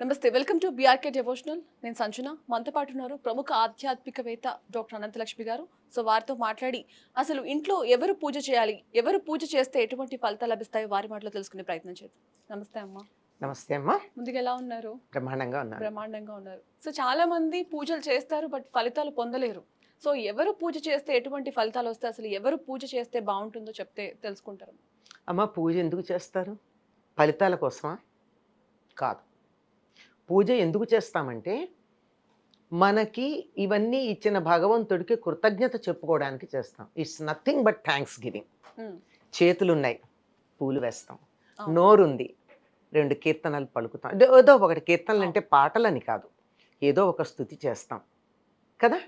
నమస్తే welcome to BRK devotional నేను సంజన. మనతో పాటు ఉన్నారు ప్రముఖ ఆధ్యాత్మికవేత్త డాక్టర్ అనంతలక్ష్మి గారు. సో వారితో మాట్లాడి అసలు ఇంట్లో ఎవరు పూజ చేయాలి ఎవరు పూజ చేస్తే ఎటువంటి ఫలితాలు లభిస్తాయో వారి మాటలో తెలుసుకునే ప్రయత్నం చేద్దాం. నమస్తే అమ్మా. నమస్తే అమ్మా. ముందుగా ఎలా ఉన్నారు? బ్రహ్మాండంగా ఉన్నాను బ్రహ్మాండంగా ఉన్నారు. సో చాలా మంది పూజలు చేస్తారు బట్ ఫలితాలు పొందలేరు. సో ఎవరు పూజ చేస్తే ఎటువంటి ఫలితాలు వస్తాయి అసలు ఎవరు పూజ చేస్తే బాగుంటుందో చెప్తే తెలుసుకుంటారు. అమ్మ పూజ ఎందుకు చేస్తారు? ఫలితాల కోసమా? కాదు. పూజ ఎందుకు చేస్తామంటే మనకి ఇవన్నీ ఇచ్చిన భగవంతుడికి కృతజ్ఞత చెప్పుకోవడానికి చేస్తాం. It's nothing but thanksgiving చేతులు ఉన్నాయి పూలు వేస్తాం. నోరుంది రెండు కీర్తనలు పలుకుతాం. ఏదో- ఏదో ఒకటి కీర్తనలు అంటే పాటలని కాదు. ఏదో ఒక స్థుతి చేస్తాం. కదా?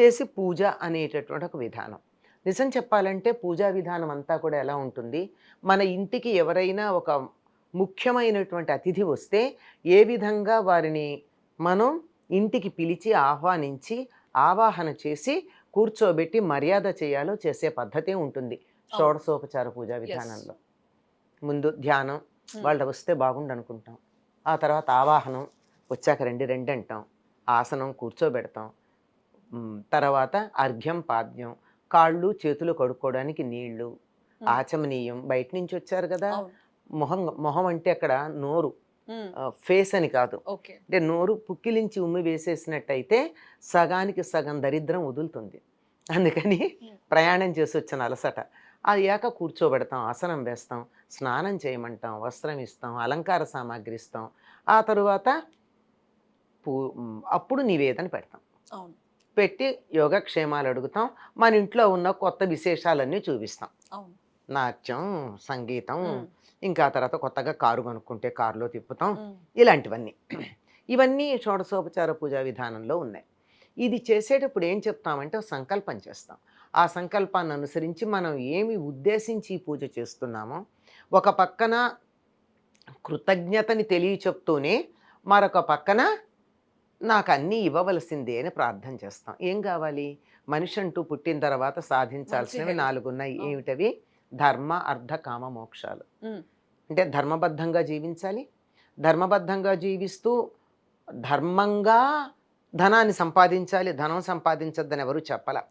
చేసి పూజ అనేటటువంటి ఒక విధానం. నిజం చెప్పాలంటే పూజా విధానం అంతా కూడా ఎలా ఉంటుంది? మన ఇంటికి ఎవరైనా ఒక ముఖ్యమైనటువంటి అతిథి వస్తే ఏ విధంగా వారిని మనం ఇంటికి పిలిచి ఆహ్వానించి ఆవాహన చేసి కూర్చోబెట్టి మర్యాద చేయాలో చేసే పద్ధతే ఉంటుంది. షోడశోపచార పూజా విధానంలో. ముందు ధ్యానం Hmm. వాళ్ళు వస్తే బాగుండు అనుకుంటాం ఆ తర్వాత ఆవాహనం వచ్చాక రెండు రెండు అంటాం. ఆసనం కూర్చోబెడతాం. తర్వాత అర్ఘ్యం పాద్యం కాళ్ళు చేతులు కడుక్కోవడానికి నీళ్ళు Hmm. ఆచమనీయం బయట నుంచి వచ్చారు కదా. మొహం మొహం అంటే అక్కడ నోరు ఫేస్ అని కాదు. అంటే నోరు పుక్కిలించి ఉమ్మి వేసేసినట్టయితే సగానికి సగం దరిద్రం వదులుతుంది. అందుకని. ప్రయాణం చేసి వచ్చిన అలసట. అది యాక కూర్చోబెడతాం ఆసనం వేస్తాం స్నానం చేయమంటాం వస్త్రం ఇస్తాం అలంకార సామాగ్రి ఇస్తాం. ఆ తరువాత పూ అప్పుడు నివేదన పెడతాం. పెట్టి యోగక్షేమాలు అడుగుతాం మన ఇంట్లో ఉన్న కొత్త విశేషాలన్నీ చూపిస్తాం. నాట్యం సంగీతం ఇంకా తర్వాత కొత్తగా కారు కొనుక్కుంటే కారులో తిప్పుతాం. ఇలాంటివన్నీ. ఇవన్నీ షోడశోపచార పూజా విధానంలో ఉన్నాయి. ఇది చేసేటప్పుడు ఏం చెప్తామంటే ఒక సంకల్పం చేస్తాం. ఆ సంకల్పాన్ని అనుసరించి మనం ఏమి ఉద్దేశించి పూజ చేస్తున్నామో ఒక పక్కన కృతజ్ఞతని తెలియచెప్తూనే మరొక పక్కన నాకు అన్నీ ఇవ్వవలసిందే అని ప్రార్థన చేస్తాం. ఏం కావాలి? మనిషి అంటూ పుట్టిన తర్వాత సాధించాల్సినవి health. నాలుగు ఉన్నాయి అవును. ఏమిటవి? ధర్మ అర్థ కామ మోక్షాలు. అంటే ధర్మబద్ధంగా జీవించాలి ధర్మబద్ధంగా జీవిస్తూ ధర్మంగా ధనాన్ని సంపాదించాలి ధనం సంపాదించొద్దని ఎవరు చెప్పల.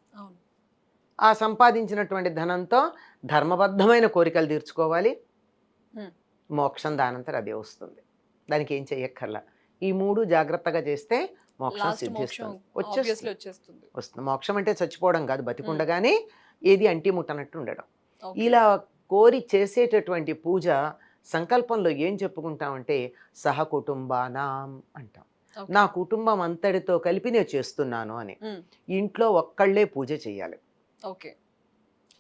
ఆ సంపాదించినటువంటి ధనంతో ధర్మబద్ధమైన కోరికలు తీర్చుకోవాలి. మోక్షం దానంతరం అదే వస్తుంది. దానికి ఏం చెయ్యక్కర్లా. ఈ మూడు జాగ్రత్తగా చేస్తే మోక్షం సిద్ధిస్తుంది. వచ్చేస్తుంది. వస్తుంది. మోక్షం అంటే చచ్చిపోవడం కాదు బతికుండగానే ఏది అంటి ముట్టనట్టు ఉండడం. ఇలా కోరి చేసేటటువంటి పూజ సంకల్పంలో ఏం చెప్పుకుంటామంటే సహ కుటుంబానాం అంటాం. నా కుటుంబం అంతటితో కలిపి నేను చేస్తున్నాను అని. ఇంట్లో ఒక్కళ్ళే పూజ చేయాలి. ఓకే.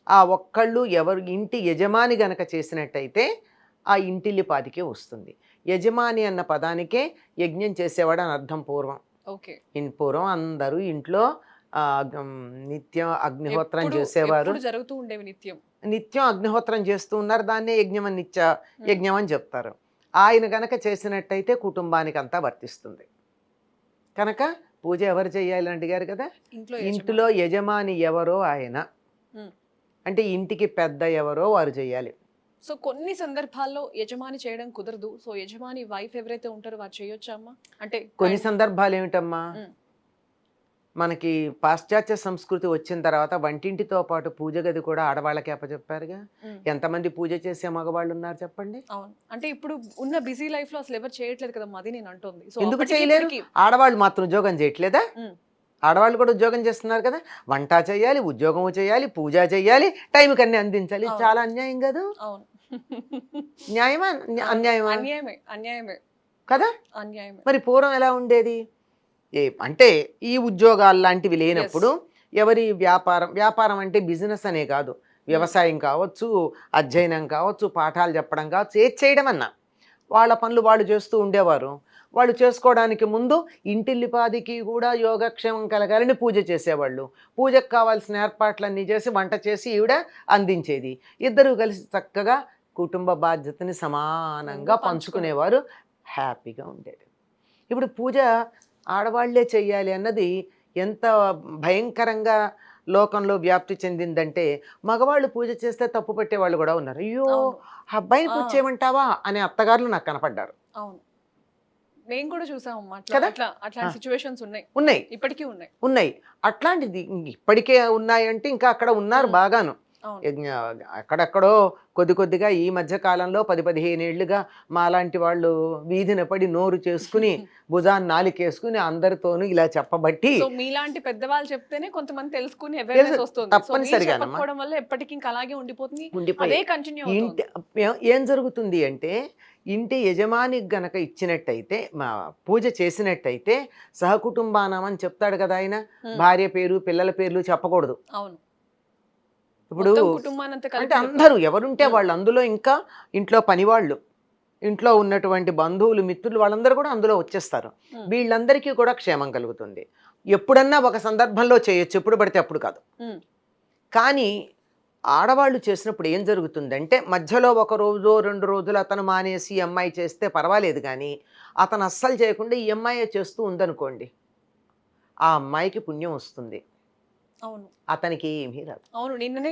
ఆ ఒక్కళ్ళు ఎవరు ఇంటి యజమాని గనక చేసినట్టయితే ఆ ఇంటిల్లిపాదికే వస్తుంది. యజమాని అన్న పదానికే యజ్ఞం చేసేవాడు అని అర్థం పూర్వం. ఓకే. ఇన్ పూర్వం అందరూ ఇంట్లో నిత్యం అగ్నిహోత్రం చేసేవారు. జరుగుతూ ఉండేవి నిత్యం. నిత్యం అగ్నిహోత్రం చేస్తూ ఉన్నారు దాన్నే యజ్ఞం అని నిత్య యజ్ఞం అని చెప్తారు. ఆయన గనక చేసినట్టయితే కుటుంబానికి అంతా వర్తిస్తుంది. కనుక పూజ ఎవరు చేయాలి అడిగారు కదా? ఇంట్లో యజమాని. ఎవరో ఆయన. అంటే ఇంటికి పెద్ద ఎవరో వారు చేయాలి. సో కొన్ని సందర్భాల్లో యజమాని చేయడం కుదరదు. సో యజమాని వైఫ్ ఎవరైతే ఉంటారో వారు చేయొచ్చా అమ్మా? అంటే కొన్ని సందర్భాలు ఏమిటమ్మా. మనకి పాశ్చాత్య సంస్కృతి వచ్చిన తర్వాత వంటింటితో పాటు పూజ గది కూడా ఆడవాళ్ళకి అప్పచెప్పారుగా? ఎంతమంది పూజ చేసే మగవాళ్ళు ఉన్నారు చెప్పండి? అంటే ఇప్పుడు ఉన్న బిజీ లైఫ్లో అసలు ఎవరు చేయట్లేదు కదా అది నేను అంటుంది. ఎందుకు చేయలేరు? ఆడవాళ్ళు మాత్రం ఉద్యోగం చేయట్లేదా. ఆడవాళ్ళు కూడా ఉద్యోగం చేస్తున్నారు కదా? వంట చేయాలి ఉద్యోగం చేయాలి పూజ చేయాలి టైంకి అన్ని అందించాలి. చాలా అన్యాయం కాదు? న్యాయమా? న్యా- అన్యాయమా? అన్యాయమే అన్యాయమే. కదా? అన్యాయమే. మరి పూర్వం ఎలా ఉండేది? ఏ అంటే ఈ ఉద్యోగాలు లాంటివి లేనప్పుడు ఎవరి వ్యాపారం వ్యాపారం అంటే బిజినెస్ అనే కాదు. వ్యవసాయం కావచ్చు అధ్యయనం కావచ్చు పాఠాలు చెప్పడం కావచ్చు ఏది చేయడం అన్నా. వాళ్ళ పనులు వాళ్ళు చేస్తూ ఉండేవారు. వాళ్ళు చేసుకోవడానికి ముందు ఇంటిల్లిపాదికి కూడా యోగక్షేమం కలగాలని పూజ చేసేవాళ్ళు. పూజకు కావాల్సిన ఏర్పాట్లన్నీ చేసి వంట చేసి ఈవిడ అందించేది. ఇద్దరు కలిసి చక్కగా కుటుంబ బాధ్యతని సమానంగా పంచుకునేవారు. హ్యాపీగా ఉండేది. ఇప్పుడు పూజ ఆడవాళ్ళే చెయ్యాలి అన్నది ఎంత భయంకరంగా లోకంలో వ్యాప్తి చెందిందంటే మగవాళ్ళు పూజ చేస్తే తప్పు పట్టే వాళ్ళు కూడా ఉన్నారు. అయ్యో అబ్బాయిని పూజ. చేయమంటావా అనే అత్తగారులు నాకు కనపడ్డారు. అవును. నేను కూడా చూసాం అమ్మా అట్లా కదా? అట్లా అట్లాంటి. సిచ్యువేషన్స్ ఉన్నాయి. ఉన్నాయి. ఇప్పటికీ ఉన్నాయి. ఉన్నాయి. అట్లాంటిది ఇప్పటికే ఉన్నాయంటే ఇంకా అక్కడ ఉన్నారు. బాగాను. అక్కడెక్కడో కొద్ది కొద్దిగా ఈ మధ్య కాలంలో పది పదిహేను ఏళ్ళుగా మాలాంటి వాళ్ళు వీధిన పడి నోరు చేసుకుని భుజాన్ని నాలికేసుకుని అందరితోనూ ఇలా చెప్పబట్టి మీలాంటి పెద్దవాళ్ళు చెప్తేనే కొంతమంది తెలుసుకుని. చెప్పకపోవడం వల్ల ఎప్పటికీ అలాగే ఉండిపోతుంది. ఉండిపోయి. అదే కంటిన్యూ ఇంటి ఏ- జరుగుతుంది అంటే ఇంటి యజమానికి గనక ఇచ్చినట్టయితే మా పూజ చేసినట్టయితే సహకుటుంబానం అని చెప్తాడు కదా ఆయన. భార్య పేరు పిల్లల పేర్లు చెప్పకూడదు. అవును. ఇప్పుడు అంటే అందరూ ఎవరుంటే. వాళ్ళు అందులో ఇంకా ఇంట్లో పనివాళ్ళు ఇంట్లో ఉన్నటువంటి బంధువులు మిత్రులు వాళ్ళందరూ కూడా అందులో వచ్చేస్తారు. వీళ్ళందరికీ కూడా క్షేమం కలుగుతుంది ఎప్పుడన్నా ఒక సందర్భంలో చేయొచ్చు ఎప్పుడు పడితే అప్పుడు కాదు. కానీ ఆడవాళ్ళు చేసినప్పుడు ఏం జరుగుతుందంటే మధ్యలో ఒక రోజు రెండు రోజులు అతను మానేసి ఈ అమ్మాయి చేస్తే పర్వాలేదు కానీ అతను అస్సలు చేయకుండా ఈ అమ్మాయి చేస్తూ ఉందనుకోండి ఆ అమ్మాయికి పుణ్యం వస్తుంది అవును. అతనికి ఏమీ రాదు. అవును నిన్ననే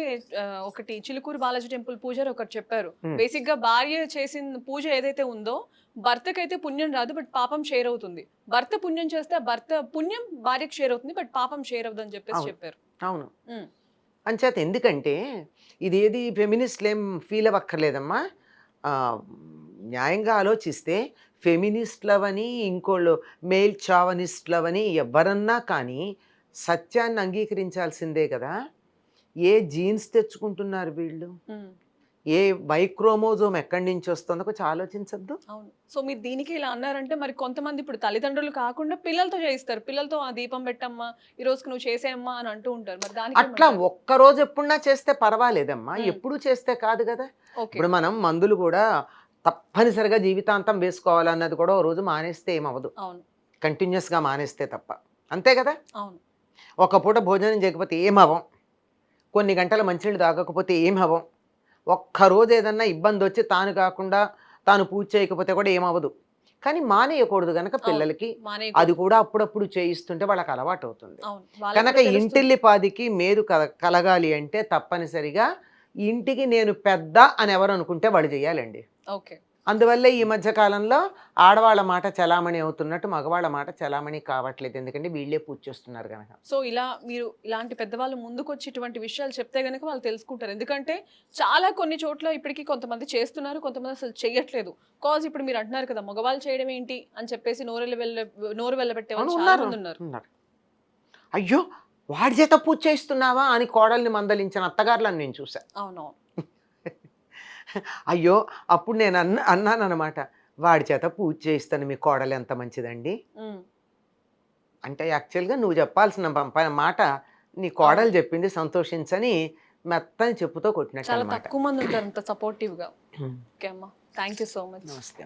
ఒకటి చిలుకూరు బాలాజీ టెంపుల్ పూజారి ఒకటి చెప్పారు. బేసిక్గా భార్య చేసిన పూజ ఏదైతే ఉందో భర్తకైతే పుణ్యం రాదు బట్ పాపం షేర్ అవుతుంది. భర్త పుణ్యం చేస్తే భర్త పుణ్యం భార్యకు షేర్ అవుతుంది బట్ పాపం షేర్ అవుతుంది అని చెప్పేసి. చెప్పారు. అవును. అంచేత ఎందుకంటే ఇది ఏది ఫెమినిస్ట్లు ఏం ఫీల్ అవ్వక్కర్లేదమ్మా న్యాయంగా ఆలోచిస్తే ఫెమినిస్ట్లవని ఇంకోళ్ళు మేల్ చావనిస్ట్లవని ఎవరన్నా కానీ సత్యాన్ని అంగీకరించాల్సిందే కదా. ఏ జీన్స్ తెచ్చుకుంటున్నారు వీళ్ళు. ఏ మైక్రోమోజోమ్ ఎక్కడి నుంచి వస్తుందో కొంచెం ఆలోచించద్దు. అవును. సో మీరు దీనికి ఇలా అన్నారంటే మరి కొంతమంది ఇప్పుడు తల్లిదండ్రులు కాకుండా పిల్లలతో చేయిస్తారు. పిల్లలతో ఆ దీపం పెట్టమ్మా ఈ రోజుకి నువ్వు చేసేయమ్మా అని అంటూ ఉంటారు. మరి దానికి అట్లా ఒక్క రోజు ఎప్పుడన్నా చేస్తే పర్వాలేదమ్మా. ఎప్పుడు చేస్తే కాదు కదా. ఇప్పుడు మనం మందులు కూడా తప్పనిసరిగా జీవితాంతం వేసుకోవాలన్నది కూడా ఓ రోజు మానేస్తే ఏమవ్వదు. అవును. కంటిన్యూస్గా మానేస్తే తప్ప. అంతే కదా? అవును. ఒక పూట భోజనం చేయకపోతే ఏం అవ్వం కొన్ని గంటల మంచినీళ్ళు తాగకపోతే ఏం అవ్వం ఒక్క రోజు ఏదన్నా ఇబ్బంది వచ్చి తాను కాకుండా తాను పూజ చేయకపోతే కూడా ఏమవ్వదు. కానీ మానేయకూడదు కనుక పిల్లలకి. అది కూడా అప్పుడప్పుడు చేయిస్తుంటే వాళ్ళకి అలవాటు అవుతుంది. కనుక. ఇంటిల్లిపాదికి మేలు కల- కలగాలి అంటే తప్పనిసరిగా ఇంటికి నేను పెద్ద అని ఎవరు అనుకుంటే వాళ్ళు చేయాలండి. ఓకే. అందువల్ల ఈ మధ్య కాలంలో ఆడవాళ్ళ మాట చలామణి అవుతున్నట్టు మగవాళ్ళ మాట చలామణి కావట్లేదు. ఎందుకంటే వీళ్ళే పూజ చేస్తున్నారు కనుక సో ఇలా మీరు ఇలాంటి పెద్దవాళ్ళు ముందుకొచ్చి ఇటువంటి విషయాలు చెప్తే గనుక వాళ్ళు తెలుసుకుంటారు. ఎందుకంటే చాలా కొన్ని చోట్ల ఇప్పటికీ కొంతమంది చేస్తున్నారు కొంతమంది అసలు చేయట్లేదు కాజ్ ఇప్పుడు మీరు అంటున్నారు కదా మగవాళ్ళు చేయడం ఏంటి అని చెప్పేసి నోరు వెళ్ళ నోరు వెళ్ళబెట్టే వాళ్ళు అవును, చాలా ఉన్నారు. మంది ఉన్నారు. ఉన్నారు. అయ్యో వాడి చేత పూజ చేస్తున్నావా అని కోడల్ని మందలించిన అత్తగారులను నేను చూసా అవునవును. అయ్యో అప్పుడు నేను అన్న అన్నాను అనమాట వాడి చేత పూజ చేయిస్తాను మీ కోడలు ఎంత మంచిదండి. అంటే యాక్చువల్గా నువ్వు చెప్పాల్సిన మాట నీ కోడలు చెప్పింది సంతోషించని మెత్తని చెప్పుతో కొట్టినట్టు చాలా తక్కువ మంది ఉంటారు అంత సపోర్టివ్గా. ఓకే అమ్మా. థ్యాంక్ యూ సో మచ్ నమస్తే